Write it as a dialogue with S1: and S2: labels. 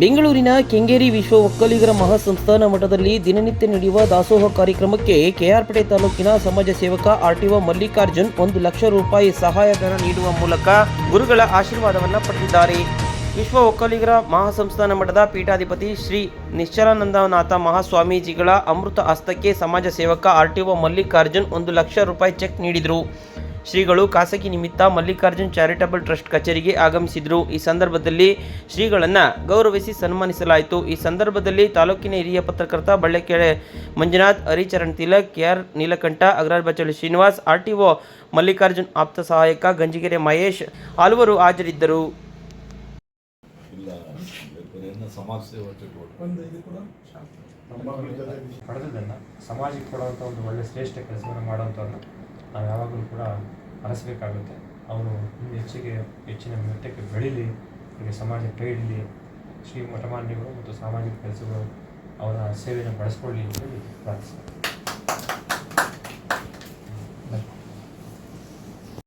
S1: ಬೆಂಗಳೂರಿನ ಕೆಂಗೇರಿ ವಿಶ್ವ ಒಕ್ಕಲಿಗರ ಮಹಾಸಂಸ್ಥಾನ ಮಠದಲ್ಲಿ ದಿನನಿತ್ಯ ನಡೆಯುವ ದಾಸೋಹ ಕಾರ್ಯಕ್ರಮಕ್ಕೆ ಕೆಆರ್ಪೇಟೆ ತಾಲೂಕಿನ ಸಮಾಜ ಸೇವಕ ಆರ್ಟಿಒ ಮಲ್ಲಿಕಾರ್ಜುನ್ ಒಂದು ಲಕ್ಷ ರೂಪಾಯಿ ಸಹಾಯಧನ ನೀಡುವ ಮೂಲಕ ಗುರುಗಳ ಆಶೀರ್ವಾದವನ್ನು ಪಡೆದಿದ್ದಾರೆ. ವಿಶ್ವ ಒಕ್ಕಲಿಗರ ಮಹಾಸಂಸ್ಥಾನ ಮಠದ ಪೀಠಾಧಿಪತಿ ಶ್ರೀ ನಿಶ್ಚಲಾನಂದನಾಥ ಮಹಾಸ್ವಾಮೀಜಿಗಳ ಅಮೃತ ಹಸ್ತಕ್ಕೆ ಸಮಾಜ ಸೇವಕ ಆರ್ಟಿಒ ಮಲ್ಲಿಕಾರ್ಜುನ್ ಒಂದು ಲಕ್ಷ ರೂಪಾಯಿ ಚೆಕ್ ನೀಡಿದರು. ಶ್ರೀಗಳು ಖಾಸಗಿ ನಿಮಿತ್ತ ಮಲ್ಲಿಕಾರ್ಜುನ್ ಚಾರಿಟಬಲ್ ಟ್ರಸ್ಟ್ ಕಚೇರಿಗೆ ಆಗಮಿಸಿದರು. ಈ ಸಂದರ್ಭದಲ್ಲಿ ಶ್ರೀಗಳನ್ನು ಗೌರವಿಸಿ ಸನ್ಮಾನಿಸಲಾಯಿತು. ಈ ಸಂದರ್ಭದಲ್ಲಿ ತಾಲೂಕಿನ ಹಿರಿಯ ಪತ್ರಕರ್ತ ಬಳ್ಳೆಕೆರೆ ಮಂಜುನಾಥ್, ಹರಿಚರಣ್ ತಿಲಕ್ ಕೆಆರ್ ನೀಲಕಂಠ ಅಗ್ರಾರ್ ಬಚ್ಚಳ್ಳಿ ಶ್ರೀನಿವಾಸ್ ಆರ್ಟಿಒ ಮಲ್ಲಿಕಾರ್ಜುನ್ ಆಪ್ತ ಸಹಾಯಕ ಗಂಜಿಗೆರೆ ಮಹೇಶ್ ಹಲವರು ಹಾಜರಿದ್ದರು.
S2: ಸಮಾಜಕ್ಕೆ ಕೊಡುವಂಥ ಒಂದು ಒಳ್ಳೆಯ ಶ್ರೇಷ್ಠ ಕೆಲಸವನ್ನು ಮಾಡುವಂಥವ್ರನ್ನ ನಾವು ಯಾವಾಗಲೂ ಕೂಡ ಅರಸಬೇಕಾಗುತ್ತೆ. ಅವನು ಇನ್ನೂ ಹೆಚ್ಚಿಗೆ ಹೆಚ್ಚಿನ ಮಟ್ಟಕ್ಕೆ ಬೆಳೀಲಿ ಅವರಿಗೆ ಸಮಾಜ ಕೈಡಲಿ ಶ್ರೀ ಮಠಮಾನ್ಯಗಳು ಮತ್ತು ಸಾಮಾಜಿಕ ಕೆಲಸಗಳು ಅವರ ಸೇವೆಯನ್ನು ಬಳಸ್ಕೊಳ್ಳಿ ಅಂತೇಳಿ ಪ್ರಾರ್ಥಿಸ್ತಾರೆ.